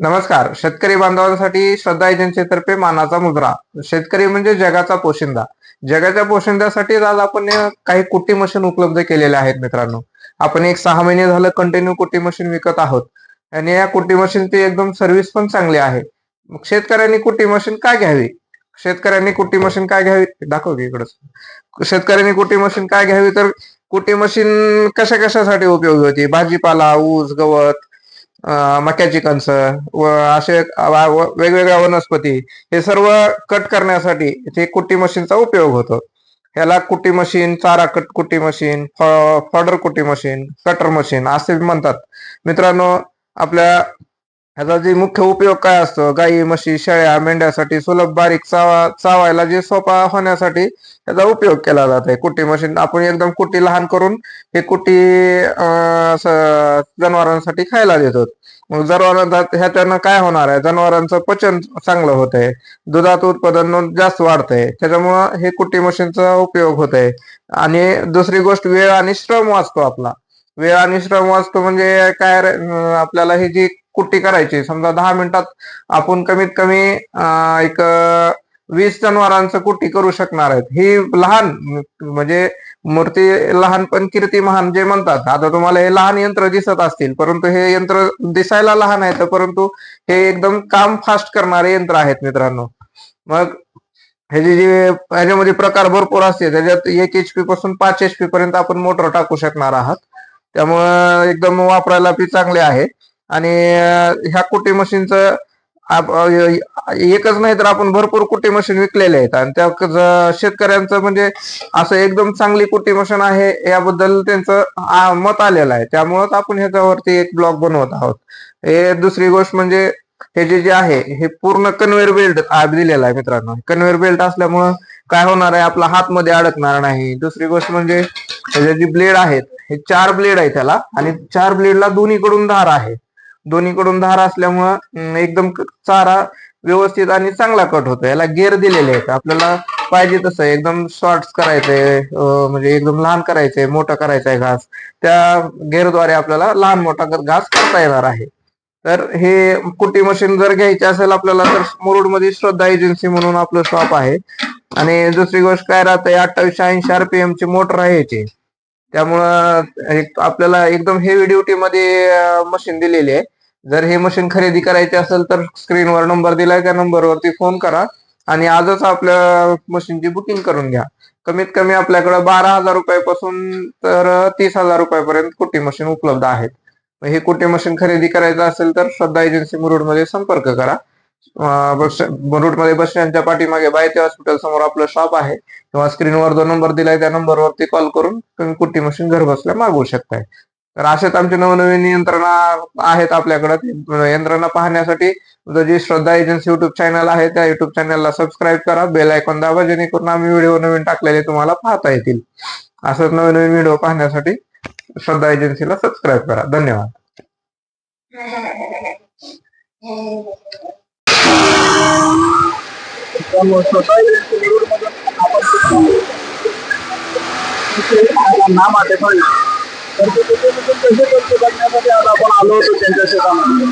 नमस्कार. शेतकरी बांधवांसाठी श्रद्धा एजन्सीतर्फे मानाचा मुद्रा. शेतकरी म्हणजे जगाचा पोशिंदा. जगाच्या पोशिंद्यासाठी आज आपण काही कुट्टी मशीन उपलब्ध केलेले आहेत मित्रांनो. आपण एक सहा महिने झालं कंटिन्यू कुट्टी मशीन विकत आहोत. आणि या कुट्टी मशीनची एकदम सर्व्हिस पण चांगली आहे. मग शेतकऱ्यांनी कुट्टी मशीन का घ्यावी? शेतकऱ्यांनी कुट्टी मशीन काय घ्यावी? दाखव की इकडं. शेतकऱ्यांनी कुट्टी मशीन काय घ्यावी? तर कुट्टी मशीन कशा कशासाठी उपयोगी होती? भाजीपाला ऊस गवत मक्याची कणस व असे वेगवेगळ्या वनस्पती हे सर्व कट करण्यासाठी ते कुट्टी मशीनचा उपयोग होतो. ह्याला कुट्टी मशीन चारा कट कुट्टी मशीन फॉडर कुट्टी मशीन कटर मशीन असे म्हणतात. मित्रांनो आपल्या ह्याचा जे मुख्य उपयोग काय असतो? गाई म्हशी शेळ्या मेंढ्यासाठी सुलभ बारीक चावा चावायला जे सोपा होण्यासाठी त्याचा उपयोग केला जात आहे. कुट्टी मशीन आपण एकदम कुट्टी लहान करून हे कुट्टी जनावरांसाठी खायला देतो. मग जनावरांचा ह्याच्यानं काय होणार आहे? जनावरांचं पचन चांगलं होत आहे. दुधाचं उत्पादन जास्त वाढतंय. त्याच्यामुळं हे कुट्टी मशीनचा उपयोग होत आहे. आणि दुसरी गोष्ट वेळ आणि श्रम वाचतो आपला. वेळ आणि श्रम वाचतो म्हणजे काय रे, आपल्याला ही जी कुट्टी करायची. समजा दहा मिनिटात आपण कमीत कमी एक वीस जनावरांचं कुट्टी करू शकणार आहेत. ही लहान म्हणजे मूर्ती लहान पण कीर्ती महान जे म्हणतात. आता तुम्हाला हे लहान यंत्र दिसत असतील परंतु हे यंत्र दिसायला लहान आहेत परंतु हे एकदम काम फास्ट करणारे यंत्र आहेत मित्रांनो. मग ह्याचे जे ह्याच्यामध्ये प्रकार भरपूर असते त्याच्यात एक एच पी पासून पाच एच पी पर्यंत आपण मोटर टाकू शकणार आहात. त्यामुळं एकदम वापरायला बी चांगले आहे. आणि ह्या कुट्टी मशीनचं एकच नाही तर आपण भरपूर कुटे मशीन विकलेले आहेत. आणि त्या शेतकऱ्यांचं म्हणजे असं एकदम चांगली कुटी मशीन आहे याबद्दल त्यांचं मत आलेलं आहे. त्यामुळंच आपण ह्याच्यावरती एक ब्लॉग बनवत आहोत. हे दुसरी गोष्ट म्हणजे हे जे जे आहे हे पूर्ण कन्व्हेअर बेल्ट दिलेला आहे मित्रांनो. कन्व्हेअर बेल्ट असल्यामुळं काय होणार आहे आपला हात मध्ये अडकणार नाही. दुसरी गोष्ट म्हणजे ह्याचे जे ब्लेड आहेत हे चार ब्लेड आहे त्याला. आणि चार ब्लेडला दोन्हीकडून धार आहे. दोन्हीकडून धार असल्यामुळं एकदम चारा व्यवस्थित आणि चांगला कट होतो याला गेअर दिलेले आहेत. आपल्याला पाहिजे तसं एकदम शॉर्ट्स करायचंय म्हणजे एकदम लहान करायचंय मोठा करायचंय घास. त्या गेअरद्वारे आपल्याला लहान मोठा घास करता येणार आहे. तर हे कुट्टी मशीन जर घ्यायची असेल आपल्याला तर मुरुडमध्ये श्रद्धा एजन्सी म्हणून आपलं शॉप आहे. आणि दुसरी गोष्ट काय राहते अठ्ठावीसशे ऐंशी आरपीएम ची मोटर आहे याची. त्यामुळं एक आपल्याला एकदम हेवी ड्युटी मध्ये मशीन दिलेली आहे. जर हे मशीन खरेदी करायचे असेल तर स्क्रीनवर नंबर दिलाय त्या नंबरवरती फोन करा. आणि आजच आपल्या मशीनची बुकिंग करून घ्या. कमीत कमी आपल्याकडे बारा हजार रुपयापासून तर तीस हजार रुपयापर्यंत कुठे मशीन उपलब्ध आहेत. हे कुठे मशीन खरेदी करायचं असेल तर श्रद्धा एजन्सी मुरुडमध्ये संपर्क करा. बस मुरुडमध्ये बस स्टँडच्या पाठीमागे बायते हॉस्पिटल समोर आपलं शॉप आहे. किंवा स्क्रीनवर जो नंबर दिलाय त्या नंबरवरती कॉल करून तुम्ही कुट्टी मशीन घर बसल्या मागवू शकताय. तर अशाच आमचे नवनवीन यंत्रणा आहेत आपल्याकडे. यंत्रणा पाहण्यासाठी जी श्रद्धा एजन्सी युट्यूब चॅनल आहे त्या युट्यूब चॅनलला सबस्क्राईब करा. बेल आयकॉन दाबा जेणेकरून आम्ही व्हिडिओ नवीन टाकलेले तुम्हाला पाहता येतील. असंच नवीन नवीन व्हिडिओ पाहण्यासाठी श्रद्धा एजन्सीला सबस्क्राईब करा. धन्यवाद. नाम आठवलं तर ते त्याच्याबद्दल कसे करतो बघण्यासाठी आज आपण आलो होतो त्यांच्या शेतामध्ये